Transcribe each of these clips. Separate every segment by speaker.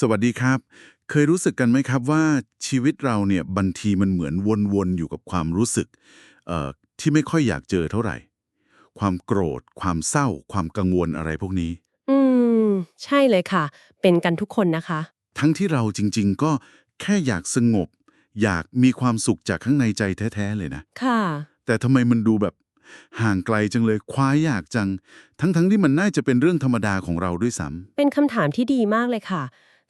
Speaker 1: สวัสดีครับ เคยรู้สึกกันไหมครับว่าชีวิตเราเนี่ยบางทีมันเหมือนวนๆอยู่กับความรู้สึกเอ่อที่ไม่ค่อยอยากเจอเท่าไหร่ ความโกรธ ความเศร้า ความกังวลอะไรพวกนี้
Speaker 2: อืม ใช่เลยค่ะ เป็นกันทุกคนนะคะ
Speaker 1: ทั้งที่เราจริง ๆ ก็แค่อยากสงบ อยากมีความสุขจากข้างในใจแท้ๆเลยนะ
Speaker 2: ค่ะ
Speaker 1: แต่ทำไมมันดูแบบห่างไกลจังเลยคว้าอยากจัง ทั้งๆที่มันน่าจะเป็นเรื่องธรรมดาของเราด้วยซ้ำ
Speaker 2: เป็นคำถามที่ดีมากเลยค่ะ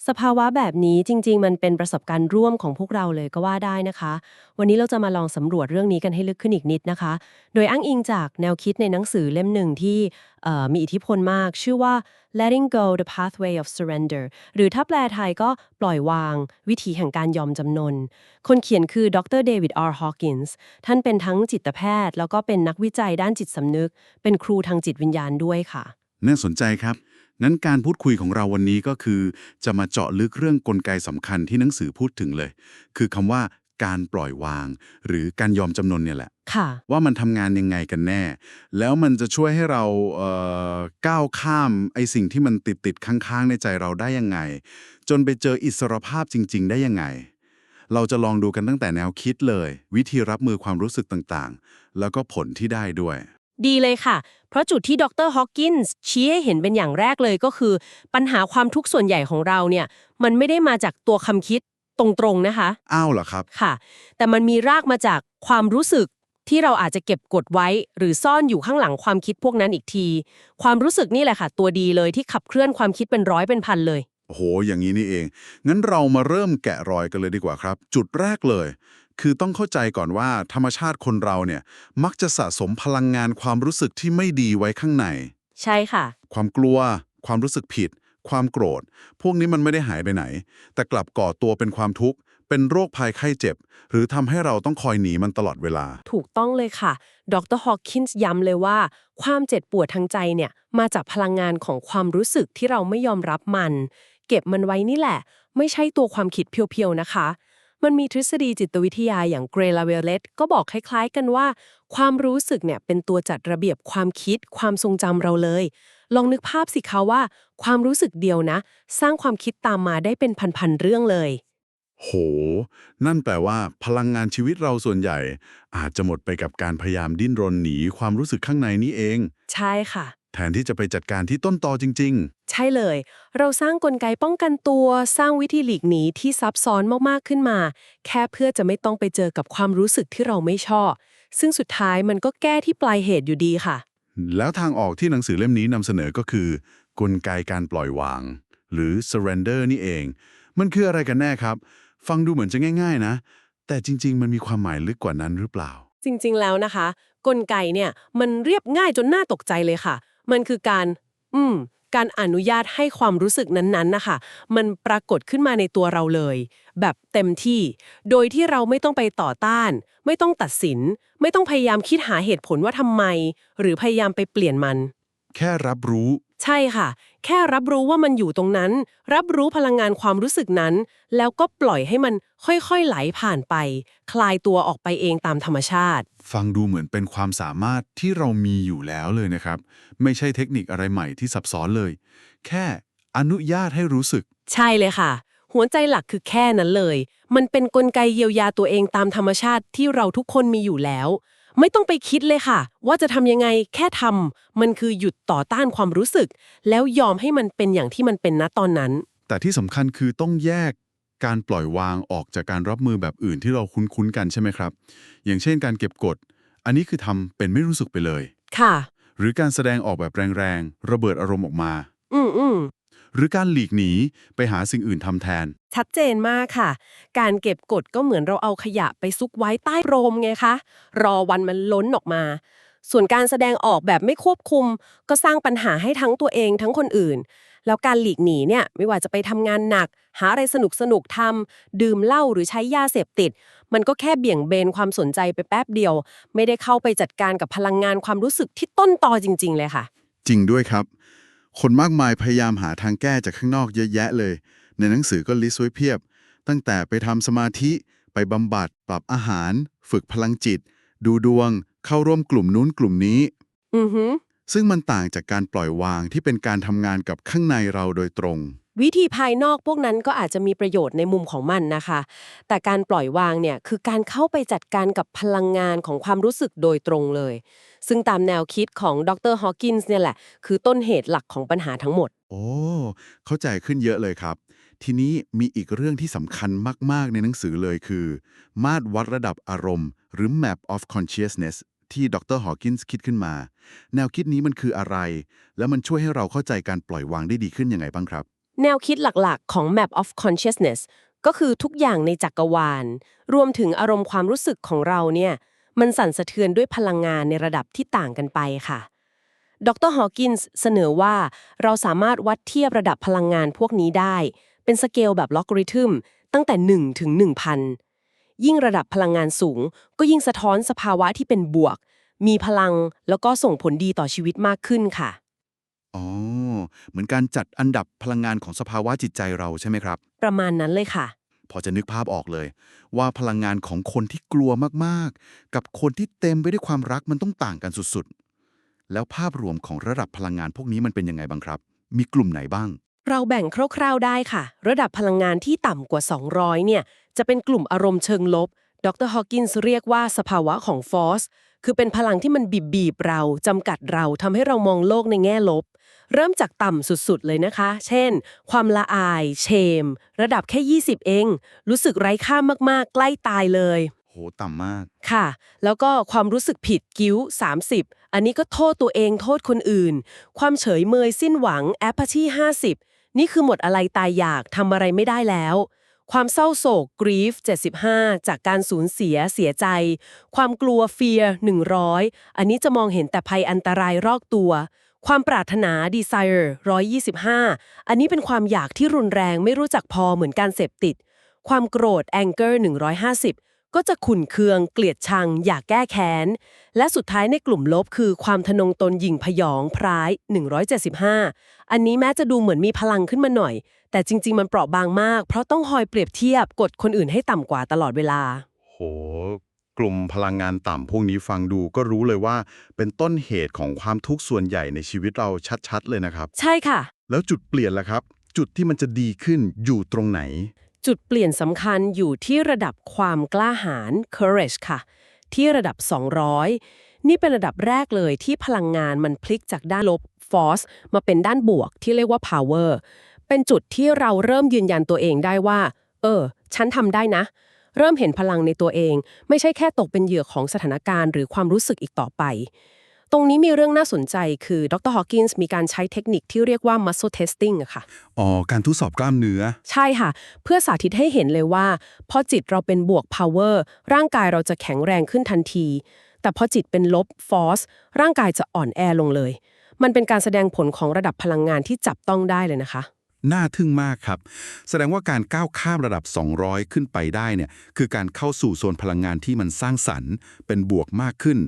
Speaker 2: สภาวะแบบนี้จริง ๆ มันเป็นประสบการณ์ร่วมของพวกเราเลยก็ว่าได้นะคะ วันนี้เราจะมาลองสำรวจเรื่องนี้กันให้ลึกขึ้นอีกนิดนะคะ โดยอ้างอิงจากแนวคิดในหนังสือเล่มหนึ่งที่มีอิทธิพลมาก ชื่อว่า letting go the pathway of surrender หรือถ้าแปลไทยก็ปล่อยวาง วิธีแห่งการยอมจำนน คนเขียนคือดรเดวิด R. Hawkins ท่านเป็นทั้งจิตแพทย์ แล้วก็เป็นนักวิจัยด้านจิตสำนึก เป็นครูทางจิตวิญญาณด้วยค่ะ
Speaker 1: น่าสนใจครับ นั้นการพูดคุยของเราวันนี้ก็คือ จะมาเจาะลึกเรื่องกลไกสำคัญที่หนังสือพูดถึงเลย คือคำว่าการปล่อยวาง หรือการยอมจำนนเนี่ยแหละ
Speaker 2: ค่ะ
Speaker 1: ว่ามันทำงานยังไงกันแน่ แล้วมันจะช่วยให้เราเอ่อก้าวข้ามไอ้สิ่งที่มันติดติดๆค้างๆในใจเราได้ยังไง จนไปเจออิสรภาพจริง ๆ ได้ยังไง เราจะลองดูกันตั้งแต่แนวคิดเลย วิธีรับมือความรู้สึกต่างๆ แล้วก็ผลที่ได้ด้วย
Speaker 2: ดีเลยค่ะ เพราะจุดที่ดรฮอ w กินส์ชี้ให้เห็นเป็นอย่างแรกเลยก็คือ ปัญหาความทุกข์ส่วนใหญ่ของเราเนี่ย มันไม่ได้มาจากตัวคำคิดตรงๆนะคะ
Speaker 1: อ้าวเหรอครับ
Speaker 2: ค่ะ แต่มันมีรากมาจากความรู้สึกที่เราอาจจะเก็บกดไว้ หรือซ่อนอยู่ข้างหลังความคิดพวกนั้นอีกที ความรู้สึกนี่แหละค่ะ ตัวดีเลยที่ขับเคลื่อนความคิดเป็นร้อยเป็นพันเลย
Speaker 1: โอ้โห อย่างนี้นี่เอง งั้นเรามาเริ่มแกะรอยกันเลยดีกว่าครับ จุดแรกเลย คือต้องเข้าใจก่อนว่าธรรมชาติคนเราเนี่ยมักจะสะสมพลังงานความรู้สึกที่ไม่ดีไว้ข้างใน
Speaker 2: ใช่ค่ะ
Speaker 1: ความกลัว ความรู้สึกผิด ความโกรธ พวกนี้มันไม่ได้หายไปไหน แต่กลับก่อตัวเป็นความทุกข์ เป็นโรคภัยไข้เจ็บ หรือทำให้เราต้องคอยหนีมันตลอดเวลา
Speaker 2: ถูกต้องเลยค่ะ ดรฮอ w กินส์ย้ำเลยว่า ความเจ็บปวดทางใจเนี่ยมาจากพลังงานของความรู้สึกที่เราไม่ยอมรับมัน เก็บมันไว้นี่แหละ ไม่ใช่ตัวความคิดเพียวๆนะคะ มันมีทฤษฎีจิตวิทยาอย่างเกรลาเวเลตก็บอกคล้ายๆกันว่า ความรู้สึกเนี่ยเป็นตัวจัดระเบียบความคิด ความทรงจำเราเลย ลองนึกภาพสิคะว่า ความรู้สึกเดียวนะ สร้างความคิดตามมาได้เป็นพันๆเรื่องเลย
Speaker 1: โห นั่นแปลว่า พลังงานชีวิตเราส่วนใหญ่ อาจจะหมดไปกับการพยายามดิ้นรนหนีความรู้สึกข้างในนี้เอง
Speaker 2: ใช่ค่ะ
Speaker 1: แทนที่จะไปจัดการที่ต้นตอจริง
Speaker 2: ใช่เลย เราสร้างกลไกป้องกันตัว สร้างวิธีหลีกหนีที่ซับซ้อนมากๆขึ้นมา แค่เพื่อจะไม่ต้องไปเจอกับความรู้สึกที่เราไม่ชอบ ซึ่งสุดท้ายมันก็แก้ที่ปลายเหตุอยู่ดีค่ะ
Speaker 1: ๆ แล้วทางออกที่หนังสือเล่มนี้นำเสนอก็คือ กลไกการปล่อยวาง หรือ surrender นี่เอง มันคืออะไรกันแน่ครับ ฟังดูเหมือนจะง่าย ๆ นะ แต่จริง ๆ มันมีความหมายลึกกว่านั้นหรือเปล่า
Speaker 2: จริงๆแล้วนะคะ กลไกเนี่ยมันเรียบง่ายจนน่าตกใจเลยค่ะ มันคือการ อืม การอนุญาตให้ความรู้สึกนั้นๆนะคะมันปรากฏขึ้นมาในตัวเราเลย แบบเต็มที่ โดยที่เราไม่ต้องไปต่อต้าน ไม่ต้องตัดสิน ไม่ต้องพยายามคิดหาเหตุผลว่าทำไม หรือพยายามไปเปลี่ยนมัน
Speaker 1: แค่รับรู้
Speaker 2: ใช่ค่ะ แค่รับรู้ว่ามันอยู่ตรงนั้น รับรู้พลังงานความรู้สึกนั้น แล้วก็ปล่อยให้มันค่อยๆไหลผ่านไป คลายตัวออกไปเองตามธรรมชาติ
Speaker 1: ฟังดูเหมือนเป็นความสามารถที่เรามีอยู่แล้วเลยนะครับ ไม่ใช่เทคนิคอะไรใหม่ที่ซับซ้อนเลย แค่อนุญาตให้รู้สึก
Speaker 2: ใช่เลยค่ะ หัวใจหลักคือแค่นั้นเลย มันเป็นนกลไกเยียวยาตัวเองตามธรรมชาติที่เราทุกคนมีอยู่แล้ว ไม่ต้องไปคิดเลยค่ะ ว่าจะทำยังไงแค่ทำมันคือหยุดต่อต้านความรู้สึก แล้วยอมให้มันเป็นอย่างที่มันเป็นณตอนนั้น
Speaker 1: แต่ที่สำคัญคือต้องแยกการปล่อยวางออกจากการรับมือแบบอื่นที่เราคุ้นๆกันใช่ไหมครับ อย่างเช่นการเก็บกด อันนี้คือทำเป็นไม่รู้สึกไปเลย
Speaker 2: ค่ะ
Speaker 1: หรือการแสดงออกแบบแรงๆระเบิดอารมณ์ออกมา
Speaker 2: อืมอืม
Speaker 1: หรือการหลีกหนีไปหาสิ่งอื่นทำแทน
Speaker 2: ชัดเจนมากค่ะ การเก็บกดก็เหมือนเราเอาขยะไปซุกไว้ใต้โรมไงคะ รอวันมันล้นออกมา ส่วนการแสดงออกแบบไม่ควบคุม ก็สร้างปัญหาให้ทั้งตัวเองทั้งคนอื่น แล้วการหลีกหนีเนี่ยไม่ว่าจะไปทำงานหนัก หาอะไรสนุกสนุกๆทำดื่มเหล้าหรือใช้ยาเสพติด มันก็แค่เบี่ยงเบนความสนใจไปแป๊บเดียว ไม่ได้เข้าไปจัดการกับพลังงานความรู้สึกที่ต้นตอจริง ๆ เลยค่ะ
Speaker 1: จริงด้วยครับ คนมากมายพยายามหาทางแก้จากข้างนอกเยอะแยะเลย ในหนังสือก็ลิสต์ไว้เพียบ ตั้งแต่ไปทำสมาธิ ไปบำบัด ปรับอาหาร ฝึกพลังจิต ดูดวง เข้าร่วมกลุ่มนู้นกลุ่มนี้
Speaker 2: อือหือ
Speaker 1: ซึ่งมันต่างจากการปล่อยวางที่เป็นการทำงานกับข้างในเราโดยตรง
Speaker 2: วิธีภายนอกพวกนั้นก็อาจจะมีประโยชน์ในมุมของมันนะคะ แต่การปล่อยวางเนี่ยคือการเข้าไปจัดการกับพลังงานของความรู้สึกโดยตรงเลย ซึ่งตามแนวคิดของดรฮอว์กินส์เนี่ยแหละ คือต้นเหตุหลักของปัญหาทั้งหมด
Speaker 1: โอ้ เข้าใจขึ้นเยอะเลยครับ ทีนี้มีอีกเรื่องที่สำคัญมาก ๆ ในหนังสือเลยคือ มาตรวัดระดับอารมณ์ หรือ map of consciousness ที่ดรฮอว์กินส์คิดขึ้นมา แนวคิดนี้มันคืออะไร แล้วมันช่วยให้เราเข้าใจการปล่อยวางได้ดีขึ้นยังไงบ้างครับ
Speaker 2: แนวคิดหลักๆ ของ Map of Consciousness ก็คือทุกอย่างในจักรวาล รวมถึงอารมณ์ความรู้สึกของเราเนี่ย มันสั่นสะเทือนด้วยพลังงานในระดับที่ต่างกันไปค่ะ ดรฮอว์กินส์เสนอว่าเราสามารถวัดเทียบระดับพลังงานพวกนี้ได้ เป็นสเกลแบบล็อกริทึมตั้งแต่ 1 ถึง 1,000 ยิ่งระดับพลังงานสูง ก็ยิ่งสะท้อนสภาวะที่เป็นบวก มีพลังแล้วก็ส่งผลดีต่อชีวิตมากขึ้นค่ะ
Speaker 1: อ๋อ เหมือนการจัดอันดับพลังงานของสภาวะจิตใจเราใช่ไหมครับ
Speaker 2: ประมาณนั้นเลยค่ะ
Speaker 1: พอจะนึกภาพออกเลย ว่าพลังงานของคนที่กลัวมากๆ กับคนที่เต็มไปด้วยความรักมันต้องต่างกันสุดๆ แล้วภาพรวมของระดับพลังงานพวกนี้มันเป็นยังไงบ้างครับ มีกลุ่มไหนบ้าง
Speaker 2: เราแบ่งคร่าวๆได้ค่ะ ระดับพลังงานที่ต่ำกว่า 200 เนี่ย จะเป็นกลุ่มอารมณ์เชิงลบ ดรฮอว์กินส์เรียกว่าสภาวะของฟอสคือเป็นพลังที่มันบีบบีบๆเราจำกัดเราทำให้เรามองโลกในแง่ลบ เริ่มจากต่ำสุดๆ เลยนะคะ เช่น ความละอาย เชม ระดับแค่ 20 เอง รู้สึกไร้ค่ามากๆ ใกล้ตายเลย
Speaker 1: โห ต่ำมาก
Speaker 2: ค่ะ แล้วก็ความรู้สึกผิดกิ้ว 30 อันนี้ก็โทษตัวเองโทษคนอื่น ความเฉยเมยสิ้นหวังแอปพ t ี50 นี่คือหมดอะไรตายอยากทำอะไรไม่ได้แล้วความเศร้าโศก grief 75 จากการสูญเสียเสียใจ ความกลัว fear 100 อันนี้จะมองเห็นแต่ภัยอันตรายรอบตัว ความปรารถนา desire 125 อันนี้เป็นความอยากที่รุนแรงไม่รู้จักพอเหมือนการเสพติด ความโกรธ anger 150 ก็จะขุ่นเคือง เกลียดชัง อยากแก้แค้น และสุดท้ายในกลุ่มลบคือความทะนงตนหยิ่งพยองพร้าย 175 อันนี้แม้จะดูเหมือนมีพลังขึ้นมาหน่อย แต่จริง ๆ มันเปราะบางมาก เพราะต้องคอยเปรียบเทียบกดคนอื่นให้ต่ำกว่าตลอดเวลา
Speaker 1: โห กลุ่มพลังงานต่ำพวกนี้ฟังดูก็รู้เลยว่าเป็นต้นเหตุของความทุกข์ส่วนใหญ่ในชีวิตเราชัดๆ เลยนะครับ
Speaker 2: ใช่ค่ะ
Speaker 1: แล้วจุดเปลี่ยนล่ะครับ จุดที่มันจะดีขึ้นอยู่ตรงไหน
Speaker 2: จุดเปลี่ยนสำคัญอยู่ที่ระดับความกล้าหาญ courage ค่ะ ที่ระดับ 200 นี่เป็นระดับแรกเลยที่พลังงานมันพลิกจากด้านลบ force มาเป็นด้านบวกที่เรียกว่า power เป็นจุดที่เราเริ่มยืนยันตัวเองได้ว่า เออ ฉันทำได้นะ เริ่มเห็นพลังในตัวเอง ไม่ใช่แค่ตกเป็นเหยื่อของสถานการณ์หรือความรู้สึกอีกต่อไป ตรงนี้มีเรื่องน่าสนใจคือดรฮอว์กินส์มีการใช้เทคนิคที่เรียกว่า muscle testing อะค่ะ
Speaker 1: อ๋อ การทดสอบกล้ามเนื้อ
Speaker 2: ใช่ค่ะ เพื่อสาธิตให้เห็นเลยว่า พอจิตเราเป็นบวก power ร่างกายเราจะแข็งแรงขึ้นทันที แต่พอจิตเป็นลบ force ร่างกายจะอ่อนแอลงเลย มันเป็นการแสดงผลของระดับพลังงานที่จับต้องได้เลยนะคะ
Speaker 1: น่าทึ่งมากครับ แสดงว่าการก้าวข้ามระดับ 200 ขึ้นไปได้เนี่ยคือการเข้าสู่โซนพลังงานที่มันสร้างสรรค์ เป็นบวกมากขึ้น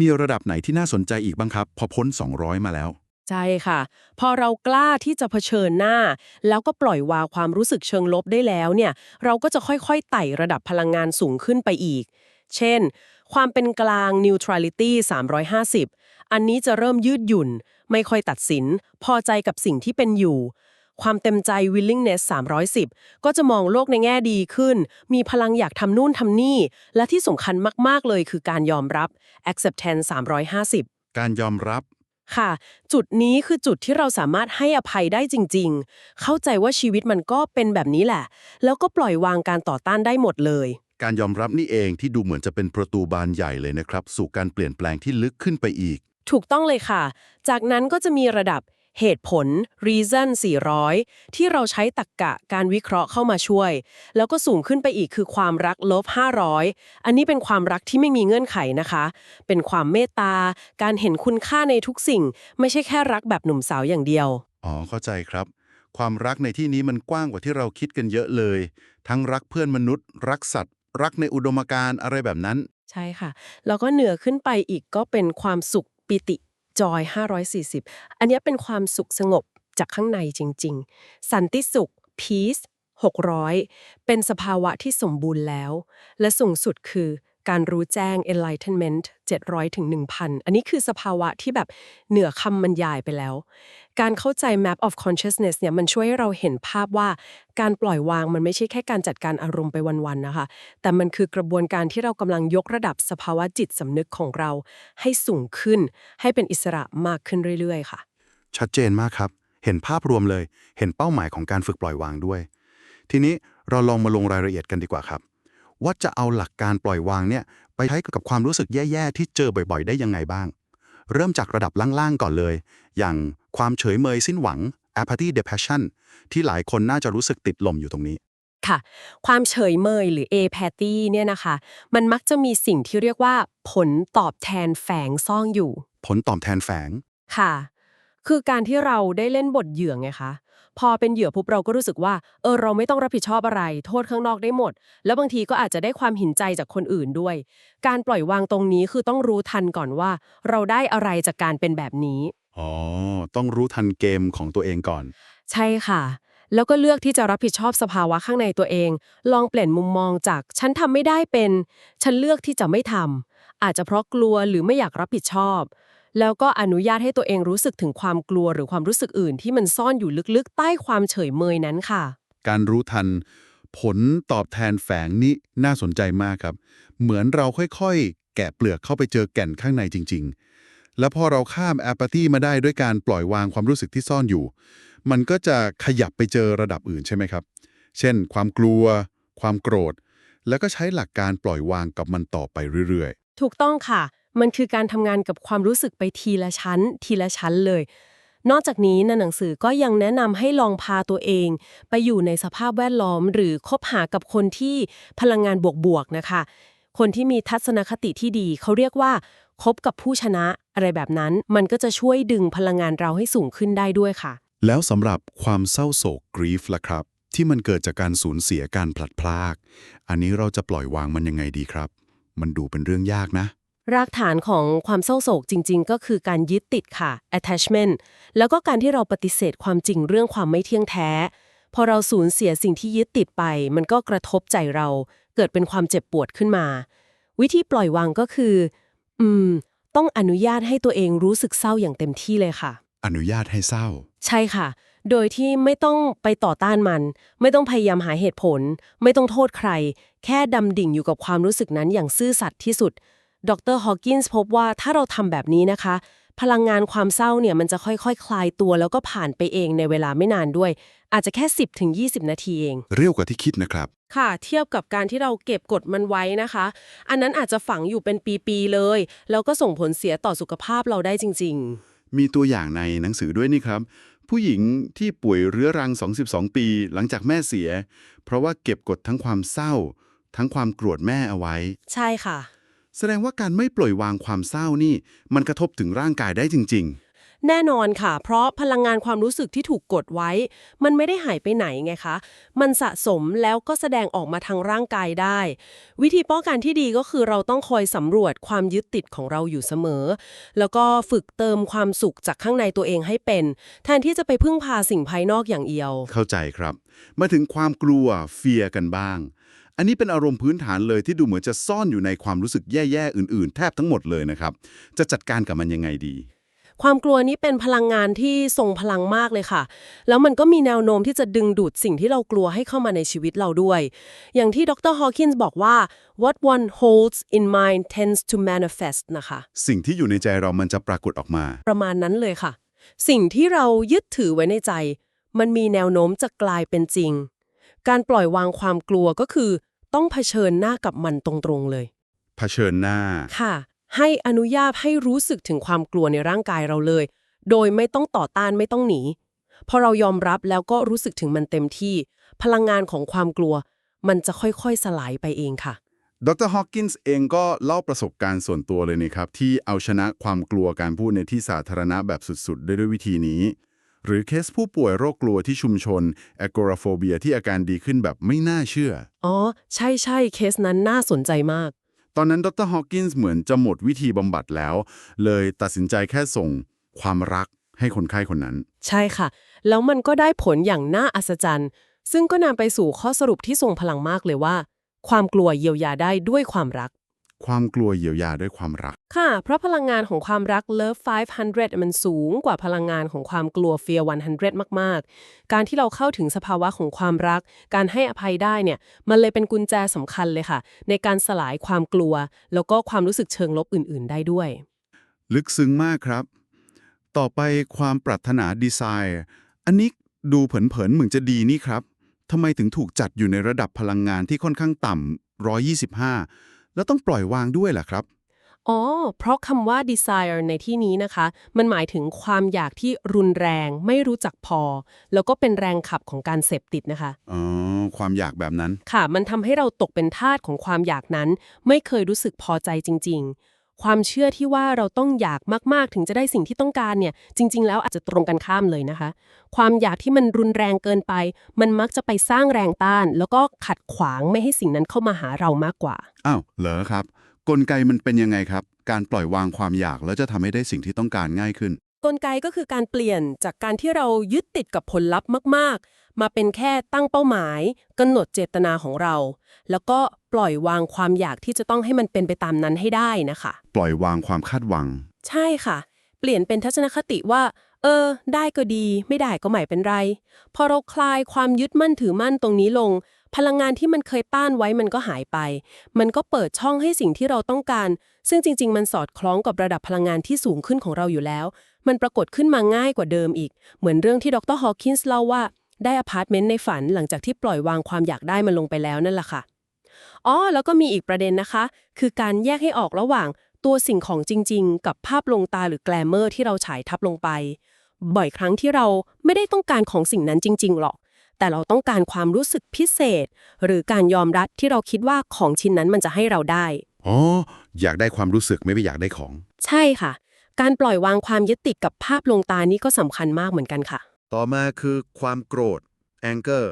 Speaker 1: มีระดับไหนที่น่าสนใจอีกบ้างครับ พอพ้น 200 มาแล้ว
Speaker 2: ใช่ค่ะ พอเรากล้าที่จะเผชิญหน้า แล้วก็ปล่อยวางความรู้สึกเชิงลบได้แล้วเนี่ย เราก็จะค่อยๆไต่ระดับพลังงานสูงขึ้นไปอีก เช่น ความเป็นกลาง neutrality 350 อันนี้จะเริ่มยืดหยุ่น ไม่ค่อยตัดสิน พอใจกับสิ่งที่เป็นอยู่ ความเต็มใจ willingness 310 ก็จะมองโลกในแง่ดีขึ้น มีพลังอยากทำนู่นทำนี่ และที่สำคัญมากๆเลยคือการยอมรับ acceptance 350
Speaker 1: การยอมรับ
Speaker 2: ค่ะ จุดนี้คือจุดที่เราสามารถให้อภัยได้จริง ๆ เข้าใจว่าชีวิตมันก็เป็นแบบนี้แหละ แล้วก็ปล่อยวางการต่อต้านได้หมดเลย
Speaker 1: การยอมรับนี่เองที่ดูเหมือนจะเป็นประตูบานใหญ่เลยนะครับ สู่การเปลี่ยนแปลงที่ลึกขึ้นไปอีก
Speaker 2: ถูกต้องเลยค่ะ จากนั้นก็จะมีระดับ เหตุผล reason 400 ที่เราใช้ตรรกกะการวิเคราะห์เข้ามาช่วย แล้วก็สูงขึ้นไปอีกคือความรักลบ500 อันนี้เป็นความรักที่ไม่มีเงื่อนไขนะคะ เป็นความเมตตา การเห็นคุณค่าในทุกสิ่ง ไม่ใช่แค่รักแบบหนุ่มสาวอย่างเดียว
Speaker 1: อ๋อ เข้าใจครับ ความรักในที่นี้มันกว้างกว่าที่เราคิดกันเยอะเลย ทั้งรักเพื่อนมนุษย์ รักสัตว์ รักในอุดมการณ์อะไรแบบนั้น
Speaker 2: ใช่ค่ะ แล้วก็เหนือขึ้นไปอีกก็เป็นความสุขปิติ จอย540 อันนี้เป็นความสุขสงบจากข้างในจริง ๆ สันติสุข peace 600 เป็นสภาวะที่สมบูรณ์แล้ว และสูงสุดคือ การรู้แจ้ง enlightenment 700ถึง1,000 อันนี้คือสภาวะที่แบบเหนือคำบรรยายไปแล้ว การเข้าใจ map of consciousness เนี่ยมันช่วยให้เราเห็นภาพว่าการปล่อยวางมันไม่ใช่แค่การจัดการอารมณ์ไปวันๆนะคะ แต่มันคือกระบวนการที่เรากำลังยกระดับสภาวะจิตสำนึกของเรา ให้สูงขึ้น ให้เป็นอิสระมากขึ้นเรื่อยๆ ค่ะ
Speaker 3: ชัดเจนมากครับ เห็นภาพรวมเลย เห็นเป้าหมายของการฝึกปล่อยวางด้วย ทีนี้เราลองมาลงรายละเอียดกันดีกว่าครับ ว่าจะเอาหลักการปล่อยวางเนี่ยไปใช้กับความรู้สึกแย่ๆที่เจอบ่อยๆ ได้ยังไงบ้าง เริ่มจากระดับล่างๆก่อนเลย อย่างความเฉยเมยสิ้นหวัง apathy depression ที่หลายคนน่าจะรู้สึกติดลมอยู่ตรงนี้
Speaker 2: ค่ะความเฉยเมยหรือ apathy เนี่ยนะคะ มันมักจะมีสิ่งที่เรียกว่า ผลตอบแทนแฝงซ่อนอยู่
Speaker 3: ผลตอบแทนแฝง
Speaker 2: ค่ะ คือการที่เราได้เล่นบทเหยื่อไงคะ พอเป็นเหยื่อปุ๊บเราก็รู้สึกว่า เออเราไม่ต้องรับผิดชอบอะไร โทษข้างนอกได้หมด แล้วบางทีก็อาจจะได้ความหินใจจากคนอื่นด้วย การปล่อยวางตรงนี้คือต้องรู้ทันก่อนว่า เราได้อะไรจากการเป็นแบบนี้
Speaker 3: อ๋อต้องรู้ทันเกมของตัวเองก่อน
Speaker 2: ใช่ค่ะ แล้วก็เลือกที่จะรับผิดชอบสภาวะข้างในตัวเอง ลองเปลี่ยนมุมมองจาก ฉันทำไม่ได้เป็น ฉันเลือกที่จะไม่ทำอาจจะเพราะกลัวหรือไม่อยากรับผิดชอบ แล้วก็อนุญาตให้ตัวเองรู้สึกถึงความกลัวหรือความรู้สึกอื่น ที่มันซ่อนอยู่ลึกๆ ใต้ความเฉยเมยนั้นค่ะ
Speaker 1: การรู้ทัน ผลตอบแทนแฝงนี่น่าสนใจมากครับ เหมือนเราค่อยๆ แกะเปลือกเข้าไปเจอแก่นข้างในจริง ๆ แล้วพอเราข้ามแอป a t ีมาได้ด้วยการปล่อยวางความรู้สึกที่ซ่อนอยู่ มันก็จะขยับไปเจอระดับอื่นใช่ไหมครับ เช่น ความกลัว ความโกรธ แล้วก็ใช้หลักการปล่อยวางกับมันต่อไปเรื่อย
Speaker 2: ถูกต้องค่ะ มันคือการทำงานกับความรู้สึกไปทีละชั้น ทีละชั้นเลย นอกจากนี้ในหนังสือก็ยังแนะนำให้ลองพาตัวเอง ไปอยู่ในสภาพแวดล้อม หรือคบหากับคนที่พลังงานบวกๆนะคะ คนที่มีทัศนคติที่ดี เขาเรียกว่าคบกับผู้ชนะอะไรแบบนั้น มันก็จะช่วยดึงพลังงานเราให้สูงขึ้นได้ด้วยค่ะ
Speaker 1: แล้วสำหรับความเศร้าโศกกรีฟล่ะครับ ที่มันเกิดจากการสูญเสียการพลัดพราก อันนี้เราจะปล่อยวางมันยังไงดีครับ มันดูเป็นเรื่องยากนะ
Speaker 2: รากฐานของความเศร้าโศกจริง ๆ ก็คือการยึดติดค่ะ attachment แล้วก็การที่เราปฏิเสธความจริงเรื่องความไม่เที่ยงแท้ พอเราสูญเสียสิ่งที่ยึดติดไป มันก็กระทบใจเรา เกิดเป็นความเจ็บปวดขึ้นมา วิธีปล่อยวางก็คือ อืม ต้องอนุญาตให้ตัวเองรู้สึกเศร้าอย่างเต็มที่เลยค่ะ
Speaker 1: อนุญาตให้เศร้า
Speaker 2: ใช่ค่ะ โดยที่ไม่ต้องไปต่อต้านมัน ไม่ต้องพยายามหาเหตุผล ไม่ต้องโทษใคร แค่ดำดิ่งอยู่กับความรู้สึกนั้นอย่างซื่อสัตย์ที่สุด ดรฮอว์กินส์พบว่าถ้าเราทำแบบนี้นะคะ พลังงานความเศร้าเนี่ยมันจะค่อยๆคคลายตัวแล้วก็ผ่านไปเองในเวลาไม่นานด้วย อาจจะแค่ 10ถึง20 นาทีเอง
Speaker 1: เร็วกว่าที่คิดนะครับ
Speaker 2: ค่ะ เทียบกับการที่เราเก็บกดมันไว้นะคะ อันนั้นอาจจะฝังอยู่เป็นปีๆเลย แล้วก็ส่งผลเสียต่อสุขภาพเราได้จริง ๆ
Speaker 1: มีตัวอย่างในหนังสือด้วยนี่ครับผู้หญิงที่ป่วยเรื้อรัง 22 ปี หลังจากแม่เสีย เพราะว่าเก็บกดทั้งความเศร้า ทั้งความโกรธแม่เอาไว้
Speaker 2: ใช่ค่ะ
Speaker 1: แสดงว่าการไม่ปล่อยวางความเศร้านี่ มันกระทบถึงร่างกายได้จริง
Speaker 2: แน่นอนค่ะ เพราะพลังงานความรู้สึกที่ถูกกดไว้ มันไม่ได้หายไปไหนไงคะ มันสะสมแล้วก็แสดงออกมาทางร่างกายได้ วิธีป้องกันที่ดีก็คือเราต้องคอยสำรวจความยึดติดของเราอยู่เสมอ แล้วก็ฝึกเติมความสุขจากข้างในตัวเองให้เป็น แทนที่จะไปพึ่งพาสิ่งภายนอกอย่างเดียว
Speaker 1: ๆเข้าใจครับ มาถึงความกลัวเฟียกันบ้าง อันนี้เป็นอารมณ์พื้นฐานเลยที่ดูเหมือนจะซ่อนอยู่ในความรู้สึกแย่ๆ อื่นๆ แทบทั้งหมดเลยนะครับ จะจัดการกับมันยังไงดี
Speaker 2: ความกลัวนี้เป็นพลังงานที่ทรงพลังมากเลยค่ะ แล้วมันก็มีแนวโน้มที่จะดึงดูดสิ่งที่เรากลัวให้เข้ามาในชีวิตเราด้วย อย่างที่ดรฮอว์กินส์บอกว่า what one holds in mind tends to manifest นะคะ
Speaker 1: สิ่งที่อยู่ในใจเรามันจะปรากฏออกมา
Speaker 2: ประมาณนั้นเลยค่ะ สิ่งที่เรายึดถือไว้ในใจ มันมีแนวโน้มจะกลายเป็นจริงการปล่อยวางความกลัวก็คือ ต้องเผชิญหน้ากับมันตรงๆเลย
Speaker 1: เผชิญหน้า
Speaker 2: ค่ะ ให้อนุญาตให้รู้สึกถึงความกลัวในร่างกายเราเลย โดยไม่ต้องต่อต้านไม่ต้องหนี พอเรายอมรับแล้วก็รู้สึกถึงมันเต็มที่ พลังงานของความกลัว มันจะค่อยๆสลายไปเองค่ะ
Speaker 1: ดรฮอ w กินส์เองก็เล่าประสบการณ์ส่วนตัวเลยนะครับ ที่เอาชนะความกลัวการพูดในที่สาธารณะแบบสุดๆได้ด้วยวิธีนี้ หรือเคสผู้ป่วยโรคกลัวที่ชุมชน agoraphobic ที่อาการดีขึ้นแบบไม่น่าเชื่อ
Speaker 2: อ๋อ ใช่ใช่ๆเคสนั้นน่าสนใจมาก
Speaker 1: ตอนนั้นดรฮอ w กินส์เหมือนจะหมดวิธีบำบัดแล้ว เลยตัดสินใจแค่ส่งความรักให้คนไข้คนนั้น
Speaker 2: ใช่ค่ะ แล้วมันก็ได้ผลอย่างน่าอัศจรรย์ ซึ่งก็นำไปสู่ข้อสรุปที่ทรงพลังมากเลยว่า ความกลัวเยียวยาได้ด้วยความรัก
Speaker 1: ความกลัวเยียวยาด้วยความรัก
Speaker 2: ค่ะ เพราะพลังงานของความรัก Love 500 มันสูงกว่าพลังงานของความกลัว Fear 100 มาก ๆ การที่เราเข้าถึงสภาวะของความรัก การให้อภัยได้เนี่ย มันเลยเป็นกุญแจสำคัญเลยค่ะ ในการสลายความกลัว แล้วก็ความรู้สึกเชิงลบอื่น ๆ ได้ด้วย
Speaker 1: ลึกซึ้งมากครับ ต่อไปความปรารถนาดีไซน์ อันนี้ดูเผินๆเหมือนจะดีนี่ครับทำไมถึงถูกจัดอยู่ในระดับพลังงานที่ค่อนข้างต่ำ125 แล้วต้องปล่อยวางด้วยล่ะครับ
Speaker 2: อ๋อ เพราะคำว่า desire ในที่นี้นะคะ มันหมายถึงความอยากที่รุนแรงไม่รู้จักพอ แล้วก็เป็นแรงขับของการเสพติดนะคะ
Speaker 1: อ๋อ ความอยากแบบนั้น
Speaker 2: ค่ะ มันทำให้เราตกเป็นทาสของความอยากนั้น ไม่เคยรู้สึกพอใจจริง ๆ ความเชื่อที่ว่าเราต้องอยากมากๆ ถึงจะได้สิ่งที่ต้องการเนี่ย จริง ๆ แล้วอาจจะตรงกันข้ามเลยนะคะ ความอยากที่มันรุนแรงเกินไป มันมักจะไปสร้างแรงต้าน แล้วก็ขัดขวางไม่ให้สิ่งนั้นเข้ามาหาเรามากกว่า
Speaker 1: อ้าว เหรอครับ กลไกมันเป็นยังไงครับ การปล่อยวางความอยากแล้วจะทำให้ได้สิ่งที่ต้องการง่ายขึ้น
Speaker 2: กลไกก็คือการเปลี่ยนจากการที่เรายึดติดกับผลลัพธ์มาก ๆ มาเป็นแค่ตั้งเป้าหมายกำหนดเจตนาของเรา แล้วก็ปล่อยวางความอยากที่จะต้องให้มันเป็นไปตามนั้นให้ได้นะคะ
Speaker 1: ปล่อยวางความคาดหวัง
Speaker 2: ใช่ค่ะ เปลี่ยนเป็นทัศนคติว่า เออ ได้ก็ดี ไม่ได้ก็ไม่เป็นไร พอเราคลายความยึดมั่นถือมั่นตรงนี้ลง พลังงานที่มันเคยต้านไว้มันก็หายไป มันก็เปิดช่องให้สิ่งที่เราต้องการ ซึ่งจริง ๆ มันสอดคล้องกับระดับพลังงานที่สูงขึ้นของเราอยู่แล้ว มันปรากฏขึ้นมาง่ายกว่าเดิมอีก เหมือนเรื่องที่ดรฮอว์คินส์เล่าว่าได้อพาร์ตเมนต์ในฝันหลังจากที่ปล่อยวางความอยากได้มันลงไปแล้วนั่นแหละค่ะ อ๋อ แล้วก็มีอีกประเด็นนะคะ คือการแยกให้ออกระหว่างตัวสิ่งของจริง ๆ กับภาพลงตาหรือแกลเมอร์ที่เราฉายทับลงไป บ่อยครั้งที่เราไม่ได้ต้องการของสิ่งนั้นจริง ๆ หรอก แต่เราต้องการความรู้สึกพิเศษ หรือการยอมรับที่เราคิดว่าของชิ้นนั้นมันจะให้เราได้
Speaker 3: อ๋อ อยากได้ความรู้สึกไม่ไปอยากได้ของ
Speaker 2: ใช่ค่ะ การปล่อยวางความยึดติดกับภาพลวงตานี้ก็สำคัญมากเหมือนกันค่ะ
Speaker 3: ต่อมาคือความโกรธ anger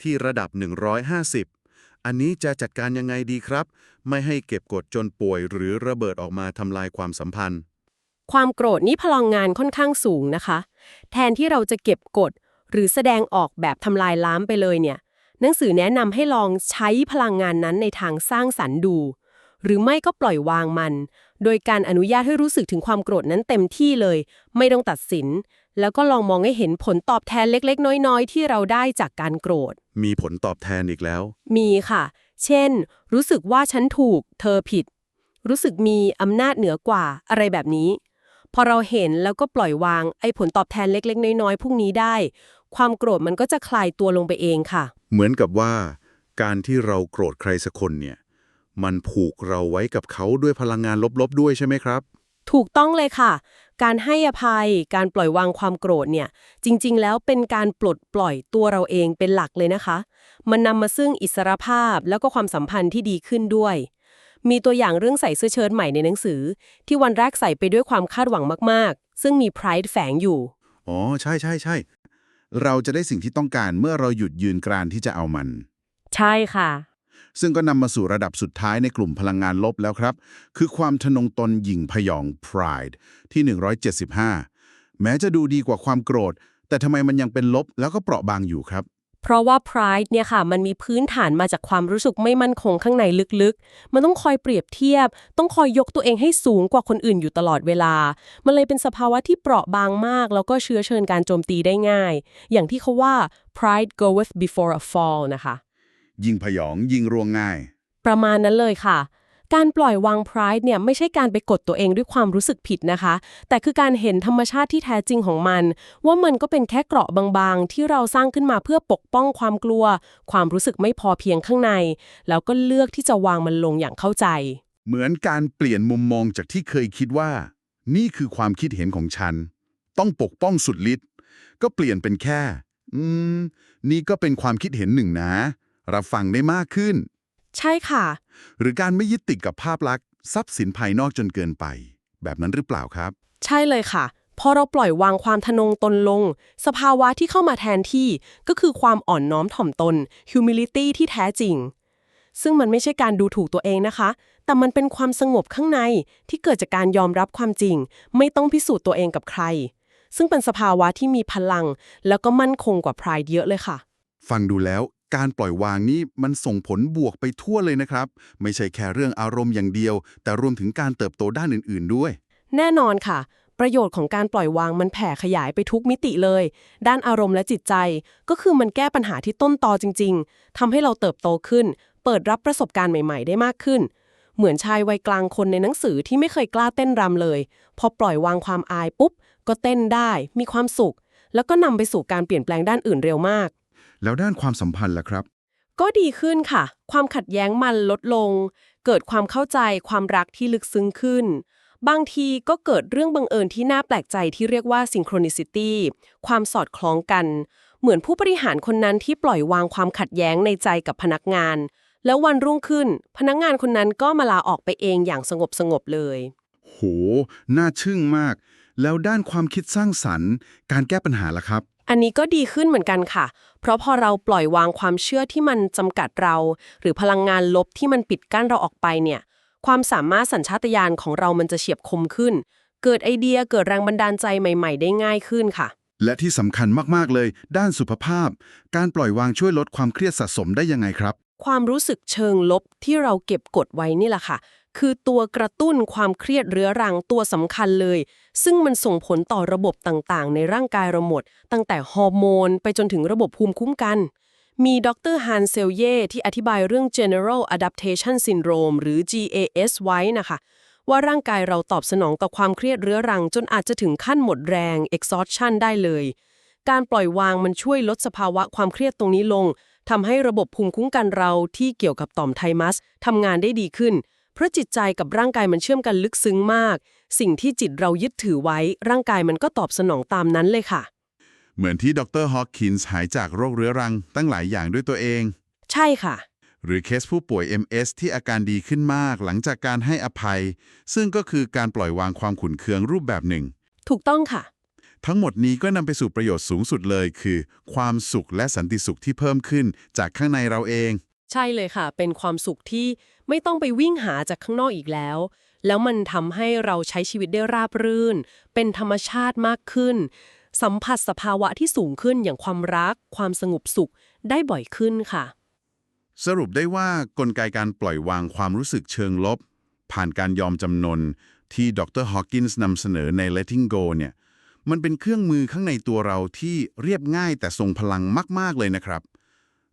Speaker 3: ที่ระดับ 150 อันนี้จะจัดการยังไงดีครับ ไม่ให้เก็บกดจนป่วยหรือระเบิดออกมาทำลายความสัมพันธ์
Speaker 2: ความโกรธนี้พลังงานค่อนข้างสูงนะคะ แทนที่เราจะเก็บกด หรือแสดงออกแบบทำลายล้ามไปเลยเนี่ย หนังสือแนะนำให้ลองใช้พลังงานนั้นในทางสร้างสรรค์ดู หรือไม่ก็ปล่อยวางมัน โดยการอนุญาตให้รู้สึกถึงความโกรธนั้นเต็มที่เลย ไม่ต้องตัดสิน แล้วก็ลองมองให้เห็นผลตอบแทนเล็ก ๆ น้อย ๆ ที่เราได้จากการโกรธ
Speaker 3: มีผลตอบแทนอีกแล้ว
Speaker 2: มีค่ะ เช่น รู้สึกว่าฉันถูก เธอผิด รู้สึกมีอำนาจเหนือกว่าอะไรแบบนี้พอเราเห็นแล้วก็ปล่อยวางไอ้ผลตอบแทนเล็ก ๆ น้อย ๆ พวกนี้ได้ ความโกรธมันก็จะคลายตัวลงไปเองค่ะ
Speaker 3: เหมือนกับว่า การที่เราโกรธใครสักคนเนี่ย มันผูกเราไว้กับเขาด้วยพลังงานลบๆด้วยใช่ไหมครับ
Speaker 2: ถูกต้องเลยค่ะ การให้อภัย การปล่อยวางความโกรธเนี่ย จริงๆ แล้วเป็นการปลดปล่อยตัวเราเองเป็นหลักเลยนะคะ มันนำมาซึ่งอิสรภาพแล้วก็ความสัมพันธ์ที่ดีขึ้นด้วยมีตัวอย่างเรื่องใส่เสื้อเชิ้ตใหม่ในหนังสือ ที่วันแรกใส่ไปด้วยความคาดหวังมาก ๆ ซึ่งมี pride แฝงอยู่
Speaker 1: อ๋อ ใช่ใช่ใช่ เราจะได้สิ่งที่ต้องการเมื่อเราหยุดยืนกรานที่จะเอามัน
Speaker 2: ใช่ค่ะ
Speaker 1: ซึ่งก็นำมาสู่ระดับสุดท้ายในกลุ่มพลังงานลบแล้วครับ คือความทะนงตนหยิ่งพยอง pride ที่ 175 แม้จะดูดีกว่าความโกรธ แต่ทำไมมันยังเป็นลบแล้วก็เปราะบางอยู่ครับ
Speaker 2: เพราะว่า pride เนี่ยค่ะ มันมีพื้นฐานมาจากความรู้สึกไม่มั่นคงข้างในลึกๆ มันต้องคอยเปรียบเทียบ ต้องคอยยกตัวเองให้สูงกว่าคนอื่นอยู่ตลอดเวลา มันเลยเป็นสภาวะที่เปราะบางมาก แล้วก็เชื้อเชิญการโจมตีได้ง่าย อย่างที่เขาว่า pride goeth before a fall นะคะ
Speaker 1: ยิงพยองยิงรวงง่าย
Speaker 2: ประมาณนั้นเลยค่ะ การปล่อยวาง pride เนี่ยไม่ใช่การไปกดตัวเองด้วยความรู้สึกผิดนะคะ แต่คือการเห็นธรรมชาติที่แท้จริงของมัน ว่ามันก็เป็นแค่เกราะบางๆ ที่เราสร้างขึ้นมาเพื่อปกป้องความกลัว ความรู้สึกไม่พอเพียงข้างใน แล้วก็เลือกที่จะวางมันลงอย่างเข้าใจ
Speaker 1: เหมือนการเปลี่ยนมุมมองจากที่เคยคิดว่า นี่คือความคิดเห็นของฉัน ต้องปกป้องสุดฤทธิ์ก็เปลี่ยนเป็นแค่ อืม นี่ก็เป็นความคิดเห็นหนึ่งนะรับฟังได้มากขึ้น
Speaker 2: ใช่ค่ะ
Speaker 1: หรือการไม่ยึดติดกับภาพลักษณ์ทรัพย์สินภายนอกจนเกินไป แบบนั้นหรือเปล่าครับ
Speaker 2: ใช่เลยค่ะ พอเราปล่อยวางความทะนงตนลง สภาวะที่เข้ามาแทนที่ ก็คือความอ่อนน้อมถ่อมตน humility ที่แท้จริง ซึ่งมันไม่ใช่การดูถูกตัวเองนะคะ แต่มันเป็นความสงบข้างในที่เกิดจากการยอมรับความจริง ไม่ต้องพิสูจน์ตัวเองกับใคร ซึ่งเป็นสภาวะที่มีพลัง แล้วก็มั่นคงกว่า pride เยอะเลยค่ะ
Speaker 1: ฟังดูแล้ว การปล่อยวางนี้มันส่งผลบวกไปทั่วเลยนะครับ ไม่ใช่แค่เรื่องอารมณ์อย่างเดียว แต่รวมถึงการเติบโตด้านอื่น ๆด้วย
Speaker 2: แน่นอนค่ะ ประโยชน์ของการปล่อยวางมันแผ่ขยายไปทุกมิติเลย ด้านอารมณ์และจิตใจ ก็คือมันแก้ปัญหาที่ต้นตอจริง ๆทำให้เราเติบโตขึ้น เปิดรับประสบการณ์ใหม่ ๆ ได้มากขึ้น เหมือนชายวัยกลางคนในหนังสือที่ไม่เคยกล้าเต้นรำเลย พอปล่อยวางความอายปุ๊บ ก็เต้นได้ มีความสุข แล้วก็นำไปสู่การเปลี่ยนแปลงด้านอื่นเร็วมาก
Speaker 1: แล้วด้านความสัมพันธ์ล่ะครับ
Speaker 2: ก็ดีขึ้นค่ะ ความขัดแย้งมันลดลง เกิดความเข้าใจความรักที่ลึกซึ้งขึ้น บางทีก็เกิดเรื่องบังเอิญที่น่าแปลกใจที่เรียกว่า synchronicity ความสอดคล้องกัน เหมือนผู้บริหารคนนั้นที่ปล่อยวางความขัดแย้งในใจกับพนักงาน แล้ววันรุ่งขึ้น พนักงานคนนั้นก็มาลาออกไปเองอย่างสงบสงบๆเลย
Speaker 1: โห น่าทึ่งมาก แล้วด้านความคิดสร้างสรรค์ การแก้ปัญหาล่ะครับ
Speaker 2: อันนี้ก็ดีขึ้นเหมือนกันค่ะ เพราะพอเราปล่อยวางความเชื่อที่มันจำกัดเรา หรือพลังงานลบที่มันปิดกั้นเราออกไปเนี่ย ความสามารถสัญชาตญาณของเรามันจะเฉียบคมขึ้น เกิดไอเดียเกิดแรงบันดาลใจใหม่ ๆ ได้ง่ายขึ้นค่ะ
Speaker 1: และที่สำคัญมาก ๆ เลย ด้านสุขภาพ การปล่อยวางช่วยลดความเครียดสะสมได้ยังไงครับ
Speaker 2: ความรู้สึกเชิงลบที่เราเก็บกดไว้นี่แหละค่ะ คือตัวกระตุ้นความเครียดเรื้อรังตัวสำคัญเลย ซึ่งมันส่งผลต่อระบบต่างๆ ในร่างกายเราหมด ตั้งแต่ฮอร์โมนไปจนถึงระบบภูมิคุ้มกัน มีดรฮันเซลเย่ที่อธิบายเรื่อง General Adaptation Syndrome หรือ GAS ไว้นะคะ ว่าร่างกายเราตอบสนองต่อความเครียดเรื้อรัง จนอาจจะถึงขั้นหมดแรง exhaustion ได้เลย การปล่อยวางมันช่วยลดสภาวะความเครียดตรงนี้ลงทำให้ระบบภูมิคุ้มกันเราที่เกี่ยวกับต่อมไทมัสทำงานได้ดีขึ้น เพราะจิตใจกับร่างกายมันเชื่อมกันลึกซึ้งมาก สิ่งที่จิตเรายึดถือไว้ ร่างกายมันก็ตอบสนองตามนั้นเลยค่ะ
Speaker 1: เหมือนที่ดรฮอ w กินส์หายจากโรคเรื้อรังตั้งหลายอย่างด้วยตัวเอง
Speaker 2: ใช่ค่ะ
Speaker 1: หรือเคสผู้ป่วย MS ที่อาการดีขึ้นมากหลังจากการให้อภัย ซึ่งก็คือการปล่อยวางความขุ่นเคืองรูปแบบหนึ่ง
Speaker 2: ถูกต้องค่ะ
Speaker 1: ทั้งหมดนี้ก็นำไปสู่ประโยชน์สูงสุดเลย คือ ความสุขและสันติสุขที่เพิ่มขึ้นจากข้างในเราเอง
Speaker 2: ใช่เลยค่ะ เป็นความสุขที่ ไม่ต้องไปวิ่งหาจากข้างนอกอีกแล้ว แล้วมันทำให้เราใช้ชีวิตได้ราบรื่น เป็นธรรมชาติมากขึ้น สัมผัสสภาวะที่สูงขึ้นอย่างความรัก ความสงบสุขได้บ่อยขึ้นค่ะ
Speaker 1: สรุปได้ว่ากลไกการปล่อยวางความรู้สึกเชิงลบ ผ่านการยอมจำนนที่ดรฮอ w กินส์นำเสนอใน Letting Go เนี่ยมันเป็นเครื่องมือข้างในตัวเราที่เรียบง่ายแต่ทรงพลังมาก ๆ เลยนะครับ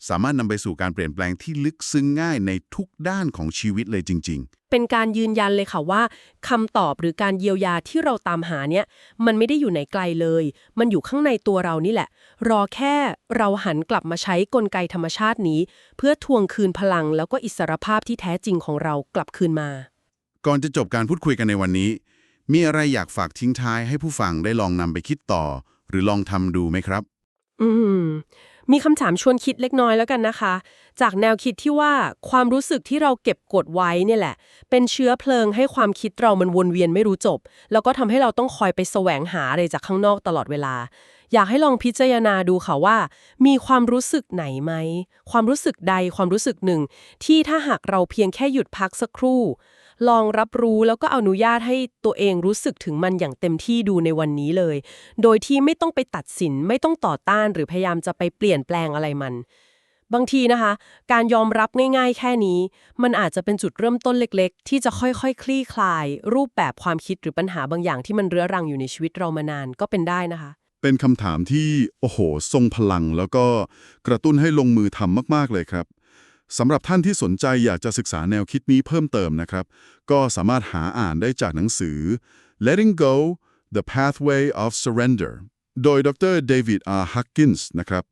Speaker 1: สามารถนำไปสู่การเปลี่ยนแปลงที่ลึกซึ้งง่ายในทุกด้านของชีวิตเลยจริง
Speaker 2: เป็นการยืนยันเลยค่ะว่าคำตอบหรือการเยียวยาที่เราตามหาเนี่ย มันไม่ได้อยู่ไหนไกลเลย มันอยู่ข้างในตัวเรานี่แหละ รอแค่เราหันกลับมาใช้กลไกธรรมชาตินี้ เพื่อทวงคืนพลังแล้วก็อิสรภาพที่แท้จริงของเรากลับคืนมา
Speaker 1: ๆก่อนจะจบการพูดคุยกันในวันนี้ มีอะไรอยากฝากทิ้งท้ายให้ผู้ฟังได้ลองนำไปคิดต่อ หรือลองทำดูไหมครับ
Speaker 2: อืม มีคำถามชวนคิดเล็กน้อยแล้วกันนะคะ จากแนวคิดที่ว่าความรู้สึกที่เราเก็บกดไว้เนี่ยแหละ เป็นเชื้อเพลิงให้ความคิดเรามันวนเวียนไม่รู้จบ แล้วก็ทำให้เราต้องคอยไปแสวงหาอะไรจากข้างนอกตลอดเวลา อยากให้ลองพิจารณาดูค่ะว่า มีความรู้สึกไหนไหม ความรู้สึกใดความรู้สึกหนึ่ง ที่ถ้าหากเราเพียงแค่หยุดพักสักครู่ ลองรับรู้แล้วก็อนุญาตให้ตัวเองรู้สึกถึงมันอย่างเต็มที่ดูในวันนี้เลย โดยที่ไม่ต้องไปตัดสินไม่ต้องต่อต้านหรือพยายามจะไปเปลี่ยนแปลงอะไรมัน บางทีนะคะ การยอมรับง่าย ๆ แค่นี้ มันอาจจะเป็นจุดเริ่มต้นเล็ก ๆ ที่จะค่อยๆ คลี่คลาย รูปแบบความคิดหรือปัญหาบางอย่างที่มันเรื้อรังอยู่ในชีวิตเรามานานก็เป็นได้นะคะ
Speaker 1: เป็นคำถามที่โอ้โห ทรงพลังแล้วก็กระตุ้นให้ลงมือทำมากๆเลยครับ สำหรับท่านที่สนใจอยากจะศึกษาแนวคิดนี้เพิ่มเติมนะครับ ก็สามารถหาอ่านได้จากหนังสือ Letting Go: The Pathway of Surrender โดยดรเดวิดอาร์ฮักกินส์นะครับ